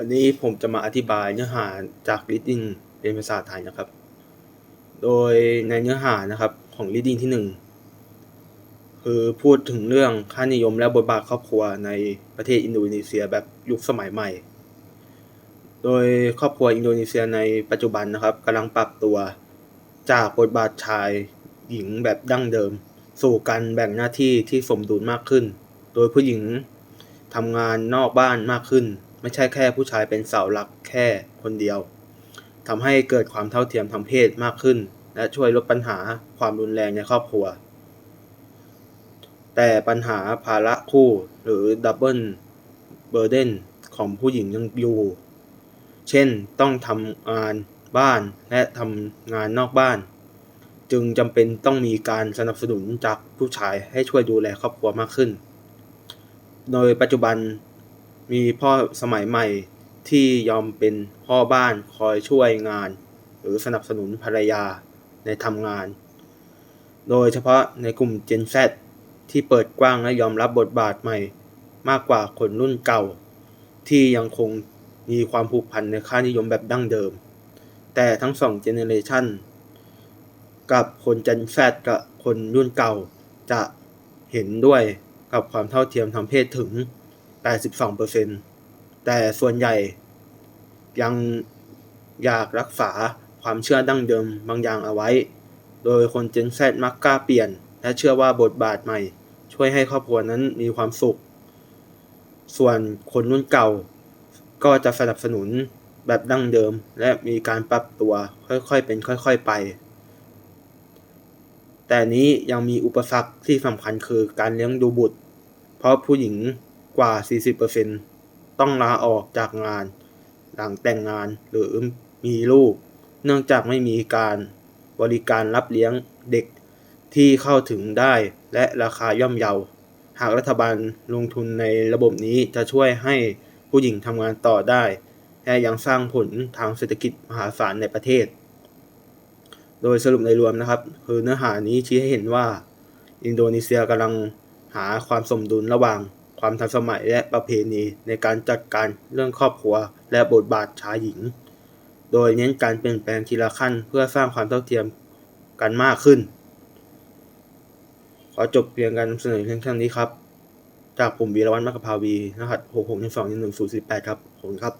วันนี้ผมจะมาอธิบายเนื้อหาจาก reading เป็นภาษาไทยนะครับ โดยในเนื้อหานะครับของ reading ที่หนึ่งคือพูดถึงเรื่องค่านิยมและบทบาทครอบครัวในประเทศอินโดนีเซียแบบยุคสมัยใหม่ โดยครอบครัวอินโดนีเซียในปัจจุบันนะครับกำลังปรับตัวจากบทบาทชายหญิงแบบดั้งเดิม สู่การแบ่งหน้าที่ที่สมดุลมากขึ้น โดยผู้หญิงทำงานนอกบ้านมากขึ้น ไม่ใช่แค่ผู้ชายเป็นเสาหลักแค่คนเดียวทำให้เกิดความเท่าเทียมทางเพศมากขึ้น และช่วยลดปัญหาความรุนแรงในครอบครัว แต่ปัญหาภาระคู่หรือดับเบิลเบอร์เดนของผู้หญิงยังอยู่ เช่นต้องทำงานบ้านและทำงานนอกบ้าน จึงจำเป็นต้องมีการสนับสนุนจากผู้ชายให้ช่วยดูแลครอบครัวมากขึ้น โดยปัจจุบัน มีพ่อสมัยใหม่ที่ยอมเป็นพ่อบ้านคอยช่วยงาน หรือสนับสนุนภรรยาในทำงาน โดยเฉพาะในกลุ่ม Gen Z ที่เปิดกว้างและยอมรับบทบาทใหม่ มากกว่าคนรุ่นเก่า ที่ยังคงมีความผูกพันในค่านิยมแบบดั้งเดิม แต่ทั้งสองเจเนเรชันกับคน Gen Z กับคนรุ่นเก่าจะเห็นด้วยกับความเท่าเทียมทางเพศถึง 82%แต่ส่วนใหญ่ยังอยากรักษาความเชื่อดั้งเดิมบางอย่างเอาไว้ โดยคน Gen Z มักกล้าเปลี่ยน และเชื่อว่าบทบาทใหม่ ช่วยให้ครอบครัวนั้นมีความสุข ส่วนคนรุ่นเก่า ก็จะสนับสนุนแบบดั้งเดิม และมีการปรับตัวค่อยๆเป็นค่อยๆไป แต่นี้ยังมีอุปสรรคที่สำคัญคือการเลี้ยงดูบุตร เพราะผู้หญิง กว่า 40%ต้องลาออกจากงาน หลังแต่งงานหรือมีลูก เนื่องจากไม่มีการบริการรับเลี้ยงเด็กที่เข้าถึงได้และราคาย่อมเยา หากรัฐบาลลงทุนในระบบนี้จะช่วยให้ผู้หญิงทำงานต่อได้ และยังสร้างผลทางเศรษฐกิจมหาศาลในประเทศ โดยสรุปในรวมนะครับ คือเนื้อหานี้ชี้ให้เห็นว่า อินโดนีเซียกำลังหาความสมดุลระหว่าง ความทันสมัยและประเพณีในการจัดการเรื่องครอบครัว และบทบาทชายหญิง โดยเน้นการเปลี่ยนแปลงทีละขั้นเพื่อสร้างความเท่าเทียมกันมากขึ้น ขอจบเพียงการนำเสนอเพียงเท่านี้ครับ จากผมวีรวัฒน์มกภาวี รหัส 6 6 2 1 1 0 4 8 ครับ ขอบคุณครับ